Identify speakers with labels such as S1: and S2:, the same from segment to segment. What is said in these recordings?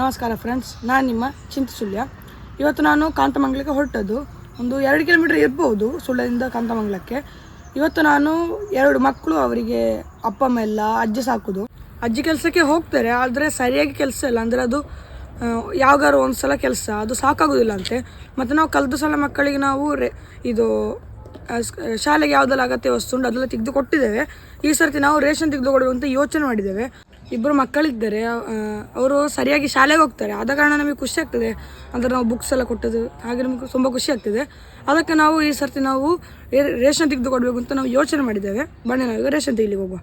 S1: ನಮಸ್ಕಾರ ಫ್ರೆಂಡ್ಸ್ ನಾನು ನಿಮ್ಮ ಚಿಂತ ಸುಳ್ಯ. ಇವತ್ತು ನಾನು ಕಾಂತಮಂಗಲಕ್ಕೆ ಹೊರಟದ್ದು. ಒಂದು ಎರಡು ಕಿಲೋಮೀಟರ್ ಇರ್ಬೋದು ಸುಳ್ಯದಿಂದ ಕಾಂತಮಂಗಲಕ್ಕೆ. ಇವತ್ತು ನಾನು ಎರಡು ಮಕ್ಕಳು, ಅವರಿಗೆ ಅಪ್ಪ, ಅಮ್ಮ ಎಲ್ಲ ಅಜ್ಜಿ ಸಾಕೋದು. ಅಜ್ಜಿ ಕೆಲಸಕ್ಕೆ ಹೋಗ್ತಾರೆ, ಆದರೆ ಸರಿಯಾಗಿ ಕೆಲಸ ಇಲ್ಲ. ಅಂದರೆ ಅದು ಯಾವಾಗಾರು ಒಂದು ಸಲ ಕೆಲಸ, ಅದು ಸಾಕಾಗೋದಿಲ್ಲ ಅಂತೆ ಮತ್ತು ನಾವು ಕಳೆದ ಸಲ ಮಕ್ಕಳಿಗೆ ನಾವು ರೇ, ಇದು ಶಾಲೆಗೆ ಯಾವುದೆಲ್ಲ ಅಗತ್ಯ ವಸ್ತು ಉಂಟು ಅದೆಲ್ಲ ತೆಗೆದು ಕೊಟ್ಟಿದ್ದೇವೆ. ಈ ಸರ್ತಿ ನಾವು ರೇಷನ್ ತೆಗೆದುಕೊಡುವಂತ ಯೋಚನೆ ಮಾಡಿದ್ದೇವೆ. ಇಬ್ಬರು ಮಕ್ಕಳಿದ್ದಾರೆ ಅವರು ಸರಿಯಾಗಿ ಶಾಲೆಗೆ ಹೋಗ್ತಾರೆ. ಆದ ಕಾರಣ ನಮಗೆ ಖುಷಿ ಆಗ್ತದೆ. ಅಂದರೆ ನಾವು ಬುಕ್ಸ್ ಎಲ್ಲ ಕೊಟ್ಟದ್ದು, ಹಾಗೆ ನಮಗೆ ತುಂಬ ಖುಷಿ ಆಗ್ತದೆ. ಅದಕ್ಕೆ ನಾವು ಈ ಸರ್ತಿ ನಾವು ರೇಷನ್ ತೆಗೆದು ಕೊಡಬೇಕು ಅಂತ ನಾವು ಯೋಚನೆ ಮಾಡಿದ್ದೇವೆ. ಬನ್ನಿ ನಾವು ರೇಷನ್ ತೆಗಿಲಿಕ್ಕೆ ಹೋಗುವ.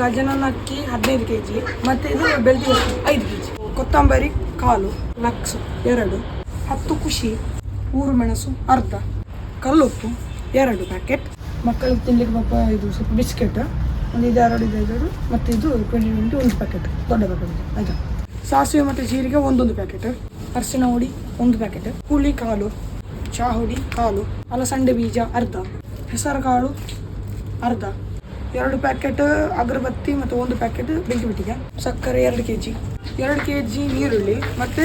S1: ಗಜನನ ಅಕ್ಕಿ ಹದಿನೈದು ಕೆ ಜಿ ಮತ್ತು ಇದು ಬೆಳ್ದಿ ಐದು ಕೆ ಜಿ ಕೊತ್ತಂಬರಿ ಕಾಲು, ಲಕ್ಸ್ ಎರಡು, ಹತ್ತು ಖುಷಿ ಊರು ಮೆಣಸು ಅರ್ಧ ಕಲ್ಲುಪ್ಪು ಎರಡು ಪ್ಯಾಕೆಟ್ ಮಕ್ಕಳಿಗೆ ತಿನ್ಲಿಕ್ಕೆ ಪಾಪ ಇದು ಸ್ವಲ್ಪ ಬಿಸ್ಕೆಟ್. ಒಂದು ಇದು ಎರಡು ಇದು ಎರಡು. ಮತ್ತು ಇದು ಟ್ವೆಂಟಿ ಟ್ವೆಂಟಿ ಒಂದು ಪ್ಯಾಕೆಟ್ ದೊಡ್ಡ ಪ್ಯಾಕೆಟ್ ಆಯಿತಾ? ಸಾಸಿವೆ ಮತ್ತು ಜೀರಿಗೆ ಒಂದೊಂದು ಪ್ಯಾಕೆಟ್ ಅರಿಶಿನ ಹುಡಿ ಒಂದು ಪ್ಯಾಕೆಟ್ ಹುಳಿ ಕಾಳು ಚಹಾ ಹುಡಿ ಕಾಳು ಅಲಸಂಡೆ ಬೀಜ ಅರ್ಧ. ಹೆಸರು ಕಾಳು ಅರ್ಧ. ಎರಡು ಪ್ಯಾಕೆಟ್ ಅಗರಬತ್ತಿ ಮತ್ತು ಒಂದು ಪ್ಯಾಕೆಟ್ ಬೆಂಕಿ ಬಿಟ್ಟಿಗೆ ಸಕ್ಕರೆ ಎರಡು ಕೆ ಜಿ ಎರಡು ಕೆ ಜಿ ಈರುಳ್ಳಿ ಮತ್ತು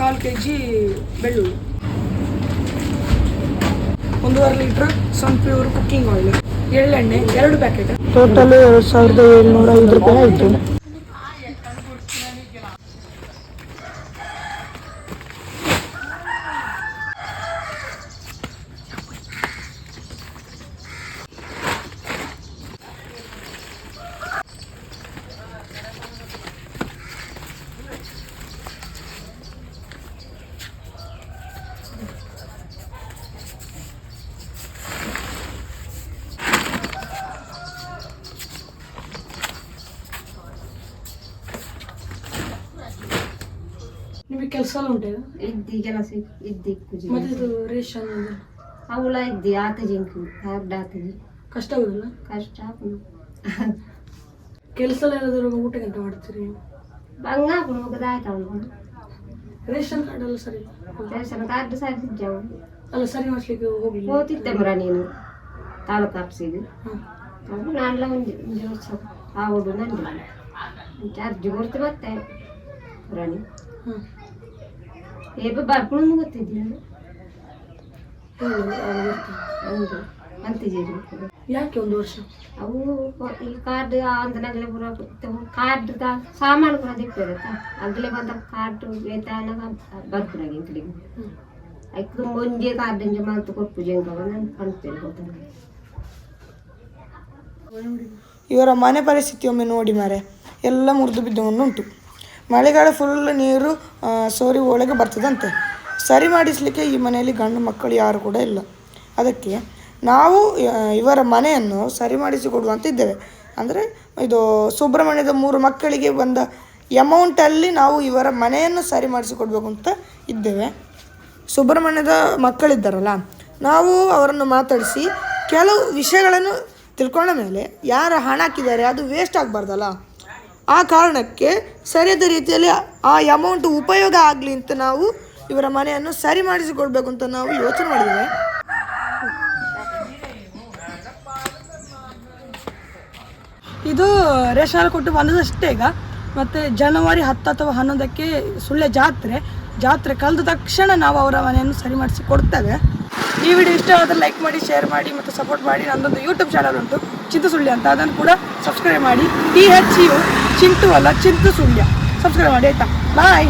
S1: ಕಾಲು ಕೆ ಜಿ ಬೆಳ್ಳುಳ್ಳಿ. ಒಂದೂವರೆ ಲೀಟ್ರ್ ಸನ್ಫ್ಲವರ್ ಕುಕ್ಕಿಂಗ್ ಆಯಿಲ್ ಎಳ್ಳೆಣ್ಣೆ ಎರಡು ಪ್ಯಾಕೆಟ್ ಟೋಟಲ್ ಎರಡು ಸಾವಿರದ ಏಳ್ನೂರ ಐದು ರೂಪಾಯಿ ಆಯಿತು. ನಿಮಗೆ ಕೆಲಸ ಎಲ್ಲ ಉಂಟು
S2: ಇದ್ದಿ ಕೆಲಸ ಇದ್ದಿ ಕುಜಿ
S1: ಮತ್ತೆ ಇದು ರೇಷನ್
S2: ಅವಳ ಇದ್ದಿ ಆತಜಿಂಕು ಕಾರ್ಡ್ ಆತಜಿ.
S1: ಕಷ್ಟ ಆಗುದಿಲ್ಲ?
S2: ಕಷ್ಟ ಆಪುನು
S1: ಕೆಲಸ ಎಲ್ಲ ಏನಾದರೂ ಊಟಕ್ಕೆ ಅಂತ ಮಾಡ್ತೀರಿ?
S2: ಬಂಗ ಆಪುನು ಮುಗದಾಯ್ತು ಅವಳು.
S1: ರೇಷನ್ ಕಾರ್ಡ್ ಎಲ್ಲ ಸರಿ
S2: ರೇಷನ್ ಕಾರ್ಡ್ ಸರಿ ಸಿಜ್ಜವು
S1: ಅಲ್ಲ ಸರಿ ಮಾಡ್ಲಿಕ್ಕೆ ಹೋಗಿ
S2: ಹೋತಿದ್ದೆ ಮರ ನೀನು. ತಾಲೂಕು ಆಫೀಸಿಗೆ
S1: ಹಾಂ.
S2: ನಾನೆಲ್ಲ ನಾನ್ಲ ಒಂದು ಒಂದು ಆ ಹುಡುಗ ನಂದು. ಅರ್ಜಿ ಕೊಡ್ತು ಮತ್ತೆ. ರಾಣಿ ಏಪ ಬರ್ಕೊಂಡು ಗೊತ್ತಿದ್ದಿಲ್ಲ. ಹೌದು ಅಂತಿದ್ದೀರಿ
S1: ಯಾಕೆ ಒಂದು ವರ್ಷ?
S2: ಅವು ಈ ಕಾರ್ಡ್ ಅಂದನಾಗಲೇ ಬರೋ ಕಾರ್ಡ್ ಸಾಮಾನು ಕೂಡ ದಿಕ್ಕಿರತ್ತ ಅಗ್ಲೆ ಬಂದ ಕಾರ್ಡ್ ವೇತನ ಬರ್ಪುರಾಗಿ ಇಂಕ್ಲಿಗೆ. ಐಕ್ಳು ಮುಂಜೆ ಕಾರ್ಡ್ ಇಂಜೆ ಮಾತು ಕೊಟ್ಟು ಜಂಗ ನಾನು ಕಾಣ್ತೇನೆ ಗೊತ್ತಾಗ
S1: ಇವರ ಮನೆ ಪರಿಸ್ಥಿತಿ ಒಮ್ಮೆ ನೋಡಿ ಮಾರೆ ಎಲ್ಲ ಮುರಿದು ಬಿದ್ದವನ್ನು ಉಂಟು ಮಳೆಗಾಲ ಫುಲ್ ನೀರು ಸೋರಿ ಒಳಗೆ ಬರ್ತದಂತೆ. ಸರಿ ಮಾಡಿಸಲಿಕ್ಕೆ ಈ ಮನೆಯಲ್ಲಿ ಗಂಡು ಮಕ್ಕಳು ಯಾರು ಕೂಡ ಇಲ್ಲ. ಅದಕ್ಕೆ ನಾವು ಇವರ ಮನೆಯನ್ನು ಸರಿ ಮಾಡಿಸಿಕೊಡುವಂತಿದ್ದೇವೆ ಅಂದರೆ ಇದು ಸುಬ್ರಹ್ಮಣ್ಯದ ಮೂರು ಮಕ್ಕಳಿಗೆ ಬಂದ ಎಮೌಂಟಲ್ಲಿ ನಾವು ಇವರ ಮನೆಯನ್ನು ಸರಿ ಮಾಡಿಸಿಕೊಡ್ಬೇಕು ಅಂತ ಇದ್ದೇವೆ. ಸುಬ್ರಹ್ಮಣ್ಯದ ಮಕ್ಕಳಿದ್ದಾರಲ್ಲ, ನಾವು ಅವರನ್ನು ಮಾತಾಡಿಸಿ ಕೆಲವು ವಿಷಯಗಳನ್ನು ತಿಳ್ಕೊಂಡ ಮೇಲೆ ಯಾರು ಹಣ ಹಾಕಿದ್ದಾರೆ ಅದು ವೇಸ್ಟ್ ಆಗಬಾರ್ದಲ್ಲ. ಆ ಕಾರಣಕ್ಕೆ ಸರಿಯಾದ ರೀತಿಯಲ್ಲಿ ಆ ಅಮೌಂಟ್ ಉಪಯೋಗ ಆಗಲಿ ಅಂತ ನಾವು ಇವರ ಮನೆಯನ್ನು ಸರಿ ಮಾಡಿಸಿಕೊಡ್ಬೇಕು ಅಂತ ನಾವು ಯೋಚನೆ ಮಾಡಿದ್ದೇವೆ. ಇದು ರೇಷನ್ ಕೊಟ್ಟು ಬಂದದಷ್ಟೇ ಈಗ. ಮತ್ತು ಜನವರಿ ಹತ್ತು ಅಥವಾ ಹನ್ನೊಂದಕ್ಕೆ ಸುಳ್ಳೆ ಜಾತ್ರೆ ಜಾತ್ರೆ ಕಳೆದ ತಕ್ಷಣ ನಾವು ಅವರ ಮನೆಯನ್ನು ಸರಿ ಮಾಡಿಸಿ ಕೊಡ್ತೇವೆ ಈ ವಿಡಿಯೋ ಇಷ್ಟ ಆದರೆ ಲೈಕ್ ಮಾಡಿ ಶೇರ್ ಮಾಡಿ ಮತ್ತು ಸಪೋರ್ಟ್ ಮಾಡಿ. ನನ್ನದೊಂದು ಯೂಟ್ಯೂಬ್ ಚಾನಲ್ ಉಂಟು ಚಿಂತ ಸುಳ್ಳೆ ಅಂತ. ಅದನ್ನು ಕೂಡ ಸಬ್ಸ್ಕ್ರೈಬ್ ಮಾಡಿ. ಟಿ ಹೆಚ್ ಯು ಚಿಂಟು ಅಲ್ಲ ಚಿಂತು ಸುಳ್ಯ. ಸಬ್ಸ್ಕ್ರೈಬ್ ಮಾಡಿ ಆಯಿತಾ? ಬಾಯ್